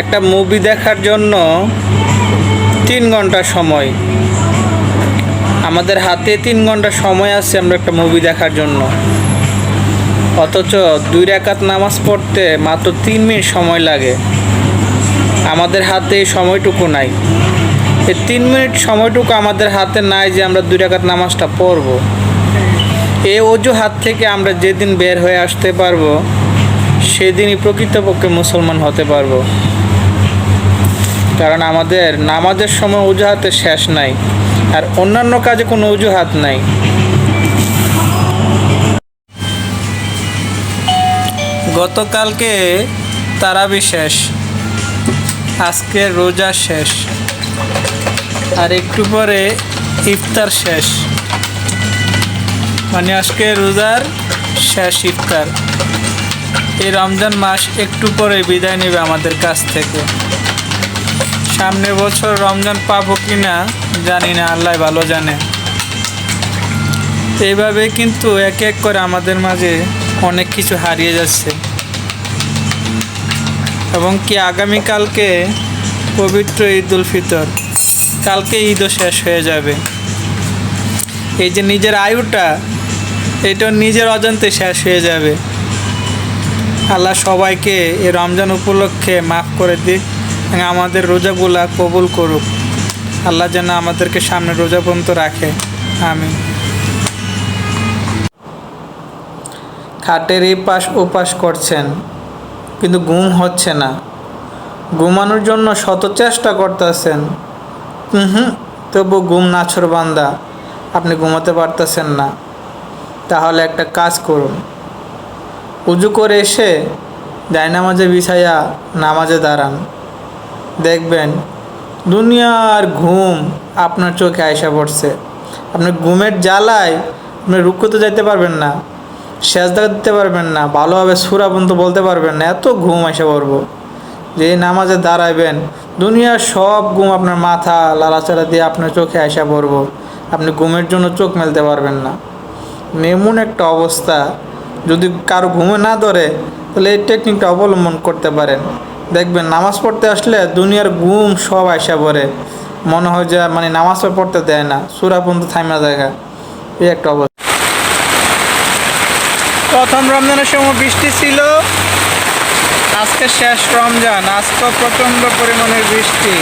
একটা মুভি দেখার জন্য তিন ঘণ্টা সময়। আমাদের হাতে তিন ঘণ্টা সময় আছে আমরা একটা মুভি দেখার জন্য। অথচ দুই রাকাত নামাজ পড়তে মাত্র তিন মিনিট সময় লাগে। আমাদের হাতে এই সময়টুকু নাই। এই তিন মিনিট সময়টুকু আমাদের হাতে নাই যে আমরা দুই রাকাত নামাজটা পড়ব। এই অজুহাত থেকে আমরা যেদিন বের হয়ে আসতে পারব, সেদিনই প্রকৃতপক্ষে মুসলমান হতে পারব। কারণ আমাদের নামাজের সময় অজুহাতে শেষ নাই, আর অন্যান্য কাজে কোনো অজুহাত নাই। গতকালকে তারাবি শেষ, আজকে রোজা শেষ, আর একটু পরে ইফতার শেষ। মানে আজকে রোজার শেষ ইফতার। এই রমজান মাস একটু পরে বিদায় নেবে আমাদের কাছ থেকে। সামনে বছর রমজান পাবো কি না জানি না, আল্লাহ ভালো জানে। এইভাবে কিন্তু এক এক করে আমাদের মাঝে অনেক কিছু হারিয়ে যাচ্ছে। এবং কি আগামীকালকে পবিত্র ঈদ উল ফিতর, কালকে ঈদও শেষ হয়ে যাবে। এই যে নিজের আয়ুটা এটা নিজের অজান্তে শেষ হয়ে যাবে। আল্লাহ সবাইকে এই রমজান উপলক্ষে মাফ করে দিক। আমাদের রোজাগুলা কবুল করুক। আল্লাহ যেন আমাদেরকে সামনে রোজা পর্যন্ত রাখে। আমি খাটের এই পাশ ওপাশ করছেন, কিন্তু ঘুম হচ্ছে না। ঘুমানোর জন্য শত চেষ্টা করতেছেন। হুম তবু ঘুম নাছর বান্দা, আপনি ঘুমাতে পারতেছেন না। তাহলে একটা কাজ করুন। উজু করে এসে নামাজে বিছাইয়া নামাজে দাঁড়ান। দেখবেন, দুনিয়ার ঘুম আপনার চোখে আয়সা পড়ছে। আপনার ঘুমের জ্বালায় আপনি রুক্ষতে যাইতে পারবেন না, সেজদা দিতে পারবেন না, ভালোভাবে সুরা পর্যন্ত বলতে পারবেন না, এত ঘুম এসে পড়ব। যে নামাজে দাঁড়াইবেন, দুনিয়ার সব ঘুম আপনার মাথা লালাচাড়া দিয়ে আপনার চোখে আসা পড়ব। আপনি ঘুমের জন্য চোখ মেলতে পারবেন না। এমন একটা অবস্থা, যদি কারও ঘুমে না ধরে, তাহলে এই টেকনিকটা অবলম্বন করতে পারেন। দেখবেন, নামাজ পড়তে আসলে দুনিয়ার গুম সব আসা পড়ে। মনে হয় যে মানে নামাজ পড়তে দেয় না, সুরা পর্যন্ত থাইমা জায়গা এই একটা অবস্থা। প্রথম রমজানের সময় বৃষ্টি ছিল। আজকে শেষ রমজান আজকে প্রচণ্ড পরিমাণের বৃষ্টি।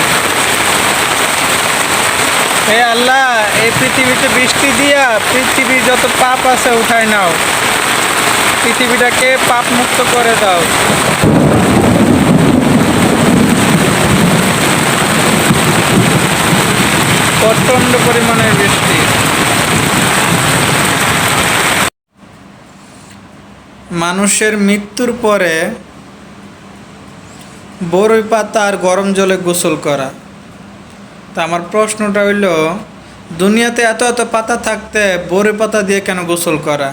হে আল্লাহ, এই পৃথিবীতে বৃষ্টি দিয়া পৃথিবীর যত পাপ আছে উঠায় নাও। পৃথিবীটাকে পাপ মুক্ত করে দাও প্রচণ্ড পরিমাণের বৃষ্টি মানুষের মৃত্যুর পরে বরই পাতা আর গরম জলে গোসল করা। তা আমার প্রশ্নটা হইল, দুনিয়াতে এত এত পাতা থাকতে বরই পাতা দিয়ে কেন গোসল করা?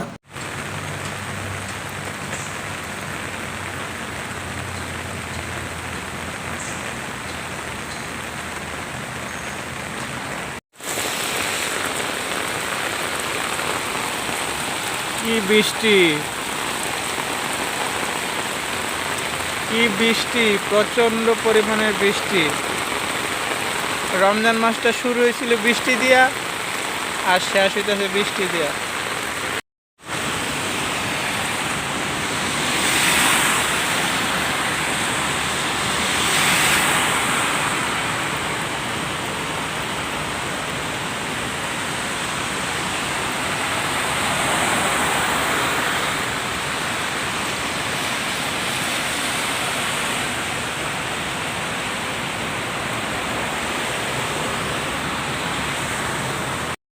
কি বৃষ্টি? কি বৃষ্টি, প্রচণ্ড পরিমাণের বৃষ্টি। রমজান মাসটা শুরু হয়েছিল বৃষ্টি দিয়া, আর শেষ হইতেছে বৃষ্টি দিয়া।